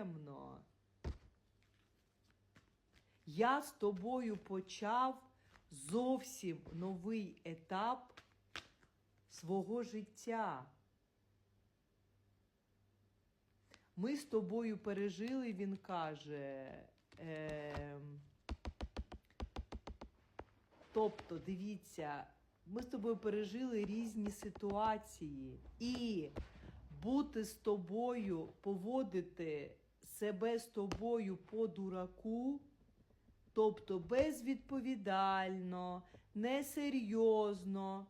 приємно. Я з тобою почав зовсім новий етап свого життя. Ми з тобою пережили, він каже. Е, тобто, дивіться, ми з тобою пережили різні ситуації. І бути з тобою, поводити себе з тобою по дураку, тобто безвідповідально, несерйозно.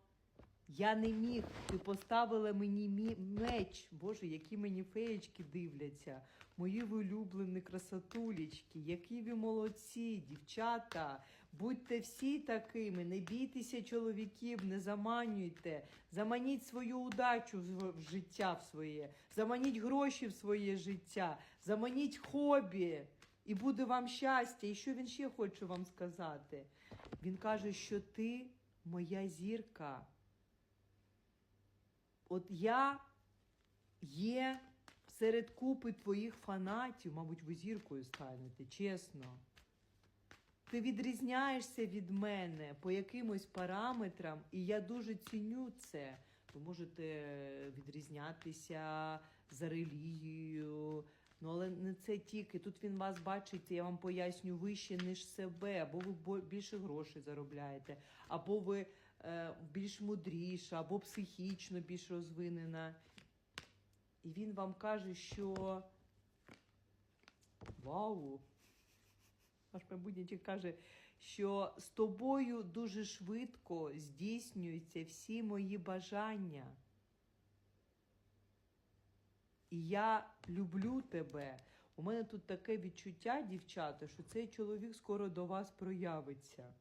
Я не міг. Ти поставила мені меч. Боже, які мені феєчки дивляться. Мої улюблені красотулечки, які ви молодці, дівчата. Будьте всі такими, не бійтеся чоловіків, не заманюйте. Заманіть свою удачу в життя в своє, заманіть гроші в своє життя, заманіть хобі. І буде вам щастя. І що він ще хоче вам сказати? Він каже, що ти моя зірка. От я є серед купи твоїх фанатів, мабуть, ви зіркою станете, чесно. Ти відрізняєшся від мене по якимось параметрам, і я дуже ціню це. Ви можете відрізнятися за релігією. Ну, але не це тільки. Тут він вас бачить, я вам поясню, вище, ніж себе, або ви більше грошей заробляєте, або ви е, більш мудріша, або психічно більш розвинена. І він вам каже, що вау! Ваш майбутній каже, що з тобою дуже швидко здійснюються всі мої бажання. І я люблю тебе. У мене тут таке відчуття, дівчата, що цей чоловік скоро до вас проявиться.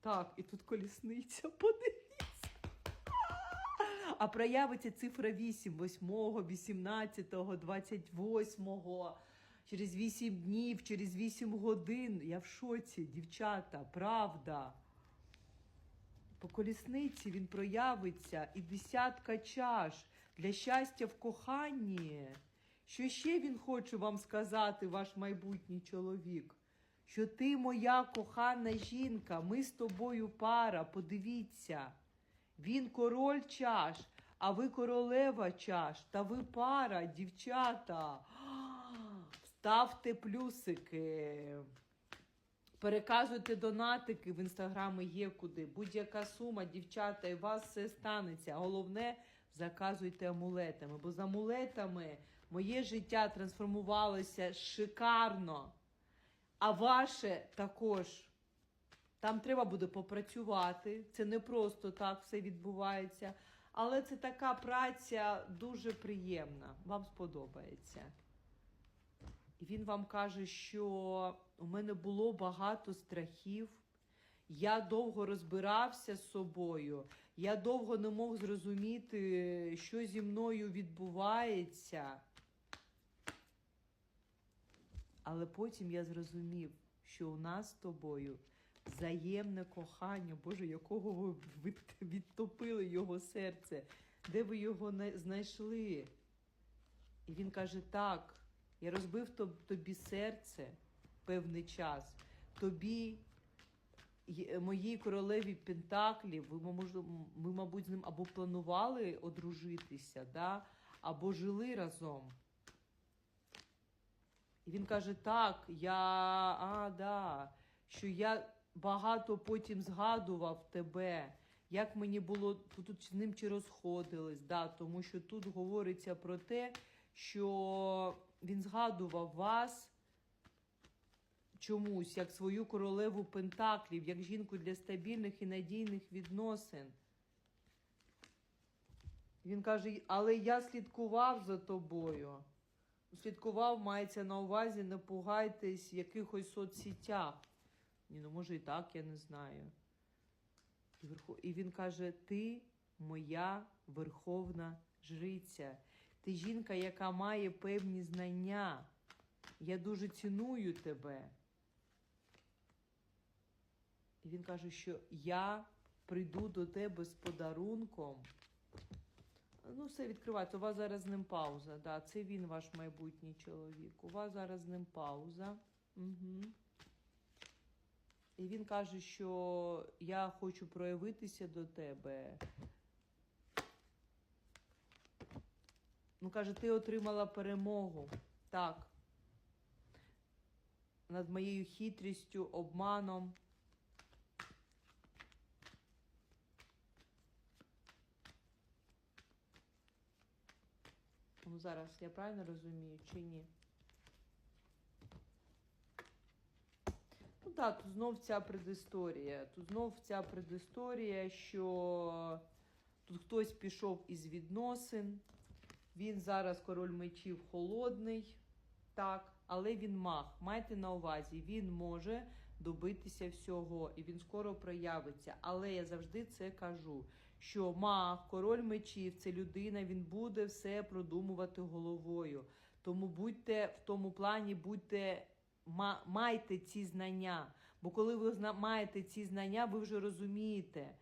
Так, і тут колісниця, подивіться. А проявиться цифра 8, 8, 18, 28, через 8 днів, через 8 годин. Я в шоці, дівчата, правда. По колісниці він проявиться і десятка чаш для щастя в коханні. Що ще він хоче вам сказати, ваш майбутній чоловік? Що ти моя кохана жінка, ми з тобою пара, подивіться. Він король чаш, а ви королева чаш, та ви пара, дівчата. Ставте плюсики. Переказуйте донатики в інстаграми є куди. Будь-яка сума, дівчата, і вас все станеться. Головне, заказуйте амулетами, бо з амулетами моє життя трансформувалося шикарно. А ваше також. Там треба буде попрацювати. Це не просто так все відбувається. Але це така праця дуже приємна. Вам сподобається. І він вам каже, що у мене було багато страхів. Я довго розбирався з собою, я довго не мог зрозуміти, що зі мною відбувається. Але потім я зрозумів, що у нас з тобою взаємне кохання, Боже, якого ви відтопили його серце, де ви його знайшли? І він каже: так, я розбив тобі серце певний час. Тобі, моїй королеві Пентаклів, ви, ми, мабуть, з ним або планували одружитися, да? або жили разом. І він каже: так, я, а, да, що я багато потім згадував тебе, як мені було тут з ним чи розходились, да, тому що тут говориться про те, що він згадував вас чомусь як свою королеву Пентаклів, як жінку для стабільних і надійних відносин. Він каже, але я слідкував за тобою. Слідкував, мається на увазі, не пугайтесь якихось соцсетях. Ні, ну може і так, я не знаю. І він каже: Ти моя верховна жриця. Ти жінка, яка має певні знання. Я дуже ціную тебе. І він каже, що я прийду до тебе з подарунком, Ну, все відкривається. У вас зараз з ним пауза. Да, це він ваш майбутній чоловік. У вас зараз з ним пауза. Угу. І він каже, що я хочу проявитися до тебе. Ну, каже, ти отримала перемогу. Так. Над моєю хитрістю, обманом. Ну, зараз я правильно розумію чи ні? Ну так, тут знов ця предісторія. Тут знов ця предісторія, що тут хтось пішов із відносин. Він зараз король мечів холодний, так, але він маг. Майте на увазі, він може добитися всього і він скоро проявиться. Але я завжди це кажу: що маг, король мечів це людина, він буде все продумувати головою. Тому будьте в тому плані, будьте. ма- Майте ці знання, бо коли ви маєте ці знання, ви вже розумієте.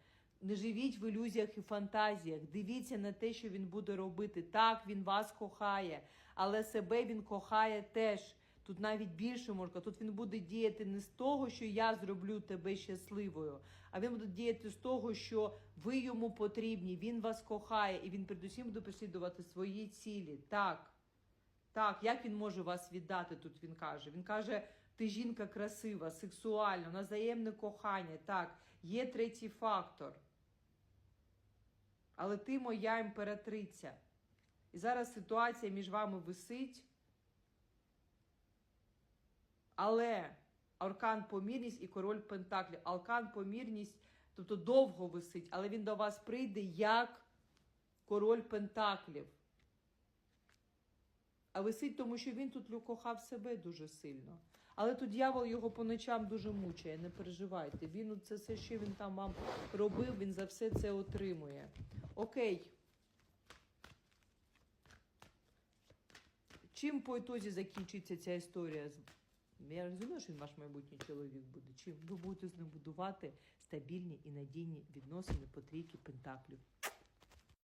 Не живіть в ілюзіях і фантазіях. Дивіться на те, що він буде робити. Так, він вас кохає, але себе він кохає теж. Тут навіть більше можна. Тут він буде діяти не з того, що я зроблю тебе щасливою, а він буде діяти з того, що ви йому потрібні. Він вас кохає, і він передусім буде переслідувати свої цілі. Так. Так, як він може вас віддати? Тут він каже. Він каже: ти жінка красива, сексуальна, на взаємне кохання. Так, є третій фактор. Але ти моя імператриця. І зараз ситуація між вами висить. Але аркан помірність і король Пентаклів. Аркан помірність, тобто довго висить, але він до вас прийде як король Пентаклів. А висить, тому що він тут лю- кохав себе дуже сильно. Але тут дьявол його по ночам дуже мучає, не переживайте. Він це все, що він там вам робив, він за все це отримує. Окей. Чим по ітозі закінчиться ця історія? Я розумію, що він ваш майбутній чоловік буде. Чим ви будете з ним будувати стабільні і надійні відносини по трійки пентаклів.